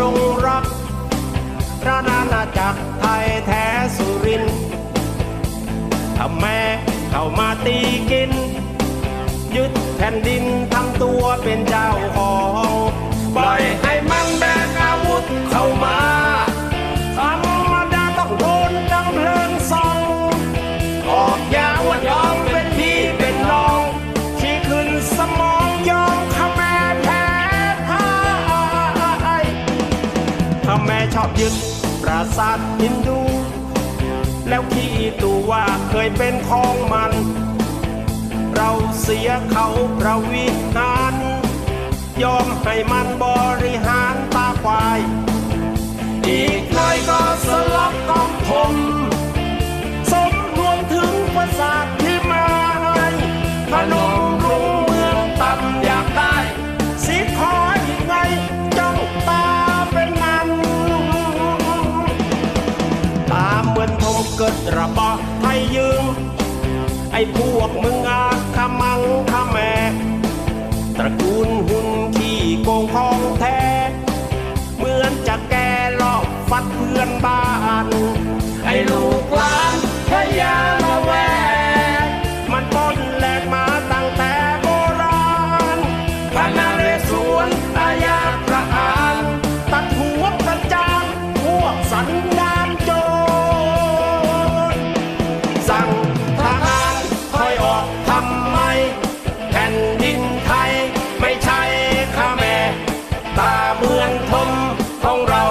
รงรัก พระนานาจักรไทยแท้สุรินทร์ถ้าแม่เข้ามาตีกิน ยึดแผ่นดินทำตัวเป็นเจ้าของปล่อยให้ อบยึดปราสาทฮินดู แล้วขี้ตัว่าเคยเป็นของมัน เราเสียเขาเราวิหาร ยอมให้มันบริหารตาควาย อีกหน่อยก็สลับก ระบาะไทยยืงไอ้พวกมึงอาขมังขแม่ตระกูลหุ่นขี้โกงของแท้ เหมือนจะแกลอบฟัดเพื่อนบ้าน ไอ้ลูกหลานพยามาแวกมันป้นแหลกมาตั้งแต่โบราณพระนาเรศวรอาญา มของเรา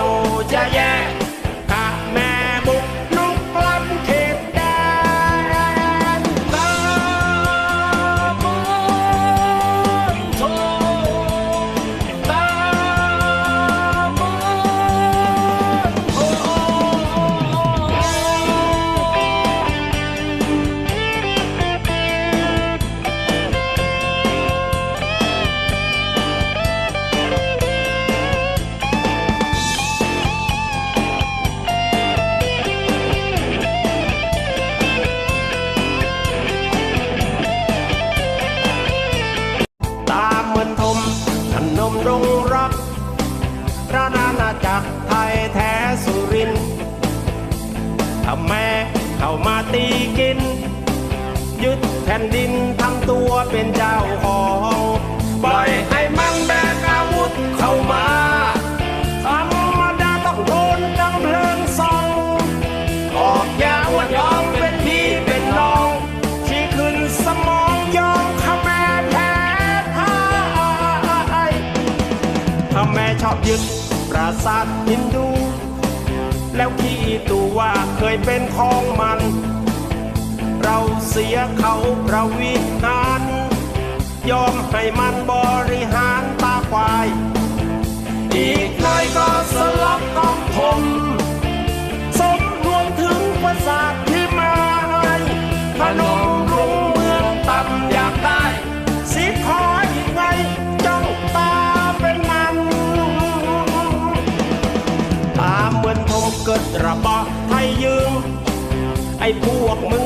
นดินทำตัวเป็นเจ้าของปล่อยให้มันแบกอาวุธเข้ามาธรรมดาต้องโดนดังเพลิงซองออกยาว่ายอมเป็นพี่เป็นน้อง ที่ขึ้นสมองยอมขแม่แพ้พ่ายขแม่ชอบยึดปราสาทฮินดู แล้วขี้ตูว่าเคยเป็นของมัน เราเสียเขาเราวิหารยอมให้มันบริหารตาควาย อีกหน่อยก็สลับกองผม สมรวมถึงประสาทที่มาให้พนมรุงเมืองต่ำอยากได้สีขออีกไงจ้องตาเป็นมัน ตามเหมือนทงเกิดระบาไทยยืงไอ้พวกมึง